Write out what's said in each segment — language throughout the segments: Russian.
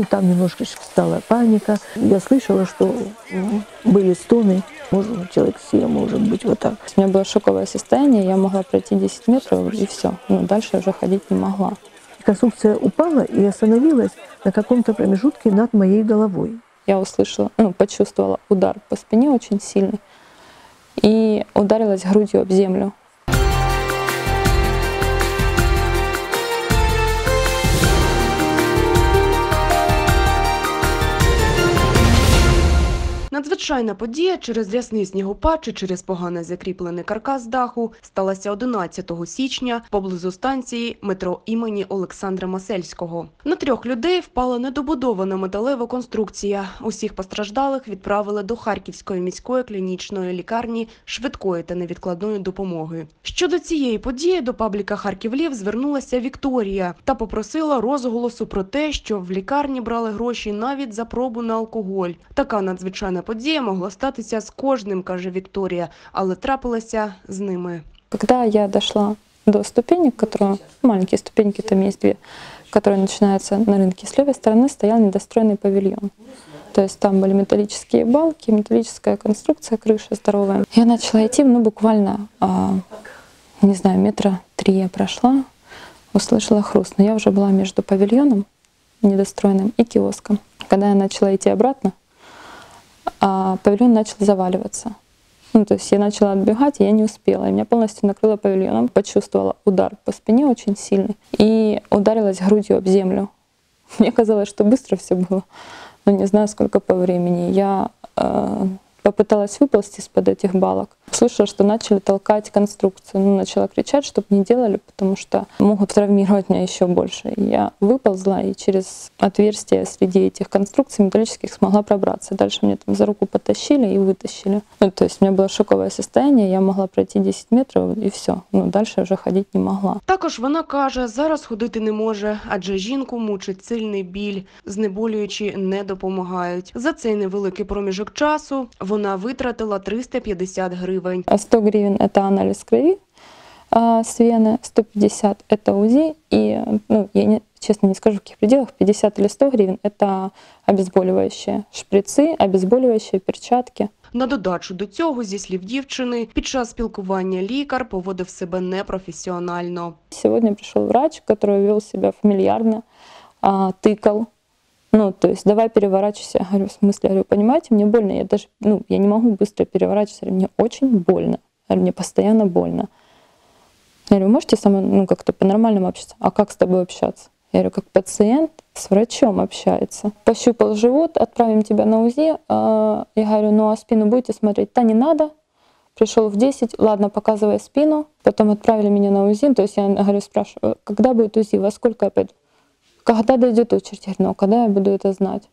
И Там немножко стала паника. Я слышала, что м, были стоны. Может, человек съел, может быть, вот так. У меня было шоковое состояние, я могла пройти 10 метров и все. Ну, дальше уже ходить не могла. Конструкция упала и остановилась на каком-то промежутке над моей головой. Я услышала, ну, почувствовала удар по спине очень сильный и ударилась грудью об землю. Надзвичайна подія через рясний снігопад чи через погано закріплений каркас даху сталася 11 січня поблизу станції метро імені Олександра Масельського. На трьох людей впала недобудована металева конструкція. Усіх постраждалих відправили до Харківської міської клінічної лікарні швидкої та невідкладної допомоги. Щодо цієї події до пабліка Харківлів звернулася Вікторія та попросила розголосу про те, що в лікарні брали гроші навіть за пробу на алкоголь. Така надзвичайна подія могла статися з кожним, каже Вікторія, але трапилася з ними. Когда я дошла до ступенек, которые, маленькие ступеньки, там есть две, которые начинаются на рынке, с левой стороны стоял недостроенный павильон. То есть там были металлические балки, металлическая конструкция, крыша здоровая. Я начала идти, ну буквально, а, не знаю, метра три я прошла, услышала хруст. Но я уже была между павильоном недостроенным и киоском. Когда я начала идти обратно, а павильон начал заваливаться. Ну, то есть я начала отбегать, и я не успела. И меня полностью накрыло павильоном. Почувствовала удар по спине очень сильный и ударилась грудью об землю. Мне казалось, что быстро все было, но не знаю, сколько по времени. Я э, попыталась выползти из-под этих балок. Слышала, что начали толкать конструкцию. Ну, начала кричать, чтобы не делали, потому что могут травмировать меня еще больше. И я выползла и через отверстие среди этих конструкций металлических смогла пробраться. Дальше меня там за руку потащили и вытащили. Ну, то есть у меня было шоковое состояние, я могла пройти 10 метров и все. Ну, дальше я уже ходить не могла. Також вона каже, зараз ходити не може, адже жінку мучить сильний біль, знеболюючі не допомагають. За цей невеликий проміжок часу вона витратила 350 гривень. А 100 гривен это анализ крови а, с вены, 150 это УЗИ, и, ну, я не, честно не скажу в каких пределах, 50 или 100 гривен это обезболивающие шприцы, обезболивающие перчатки. На додачу до цього, зі слів дівчини, під час спілкування лікар поводив себе непрофесіонально. Сегодня пришел врач, который вел себя фамильярно, а, тыкал, ну, то есть давай переворачивайся. Я говорю, в смысле? Я говорю, понимаете, мне больно, я даже, ну, я не могу быстро переворачиваться, мне очень больно. Говорю, мне постоянно больно. Я говорю, можете со мной, ну, как-то по-нормальному общаться? А как с тобой общаться? Я говорю, как пациент с врачом общается. Пощупал живот, отправим тебя на УЗИ. А, Я говорю, ну а спину будете смотреть? Да не надо. Пришел в 10, ладно, показывай спину. Потом отправили меня на УЗИ. То есть я говорю, спрашиваю, когда будет УЗИ, во сколько я пойду? Когда дойдет очередь? Я говорю, ну а когда я буду это знать?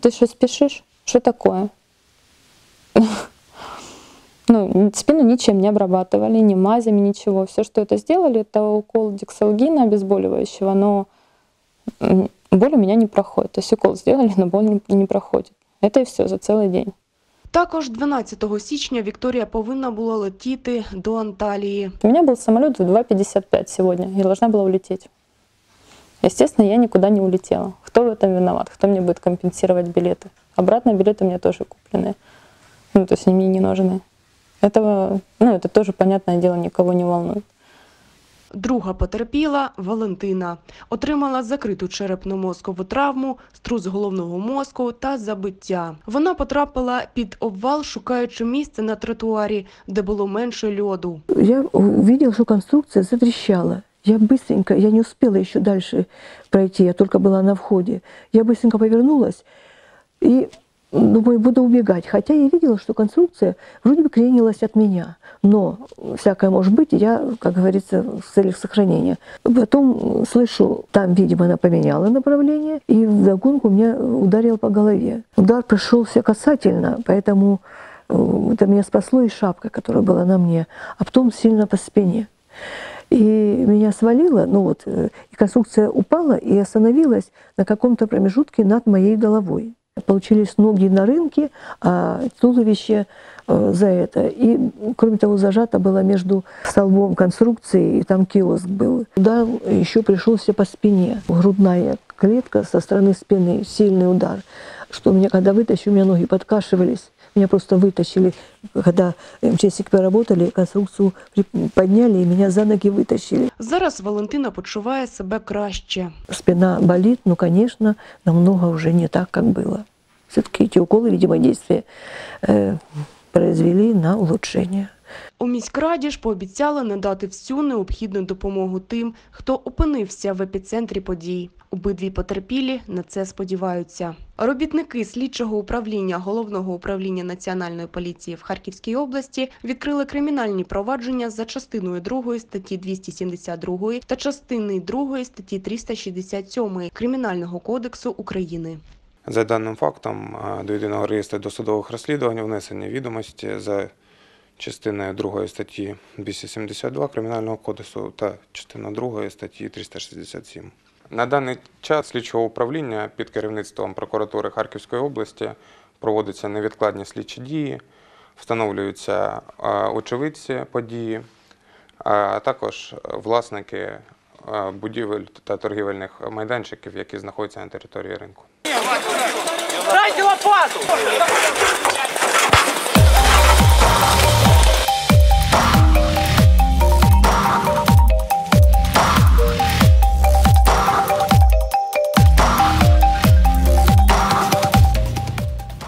Ты что, спешишь? Что такое? Ну, спину ничем не обрабатывали, ни мазями, ничего. Все, что это сделали, это укол дексалгина обезболивающего, но м, боль у меня не проходит. То есть укол сделали, но боль не, не проходит. Это и все за целый день. Також 12 січня Вікторія повинна була летіти до Анталії. У меня был самолет в 2.55 сегодня. Я должна была улететь. Естественно, я никуда не улетела. Кто в этом виноват? Кто мне будет компенсировать билеты? Обратно билеты у меня тоже куплены. Ну, то есть они мне не нужны. Этого, ну, это тоже, понятное дело, никого не волнует. Друга потерпіла Валентина. Отримала закриту черепно-мозкову травму, струс головного мозку та забиття. Вона потрапила під обвал, шукаючи місце на тротуарі, де було менше льоду. Я увидела, что конструкция затрещала. Я быстренько, я не успела еще дальше пройти, я только была на входе. Я быстренько повернулась и думаю, буду убегать. Хотя я видела, что конструкция вроде бы кренилась от меня. Но всякое может быть, я, как говорится, в целях сохранения. Потом слышу, там, видимо, она поменяла направление, и вдогонку меня ударил по голове. Удар пришелся касательно, поэтому э, это меня спасло и шапка, которая была на мне, а потом сильно по спине. И меня свалило, ну вот, э, и конструкция упала и остановилась на каком-то промежутке над моей головой. Получились ноги на рынке, а туловище э, за это. И, кроме того, зажато было между столбом конструкции, и там киоск был. Удар еще пришелся по спине. Грудная клетка со стороны спины, сильный удар. Что меня, когда вытащили, у меня ноги подкашивались. Меня просто вытащили, когда МЧСики поработали, конструкцию подняли и меня за ноги вытащили. Зараз Валентина почуває себе краще. Спина болит, ну, конечно, намного уже не так, как было. Все-таки эти уколы, видимо, действия э, произвели на улучшение. У міськраді ж пообіцяли надати всю необхідну допомогу тим, хто опинився в епіцентрі подій. Обидві потерпілі на це сподіваються. Робітники слідчого управління головного управління національної поліції в Харківській області відкрили кримінальні провадження за частиною 2 статті 272 та частиною 2 статті 367 Кримінального кодексу України. За даним фактом е, до єдиного реєстру досудових розслідувань внесені відомості за частиною 2 статті 272 Кримінального кодексу та частиною 2 статті 367. На даний час слідчого управління під керівництвом прокуратури Харківської області проводяться невідкладні слідчі дії, встановлюються очевидці події, а також власники будівель та торгівельних майданчиків, які знаходяться на території ринку. Дайте лопату!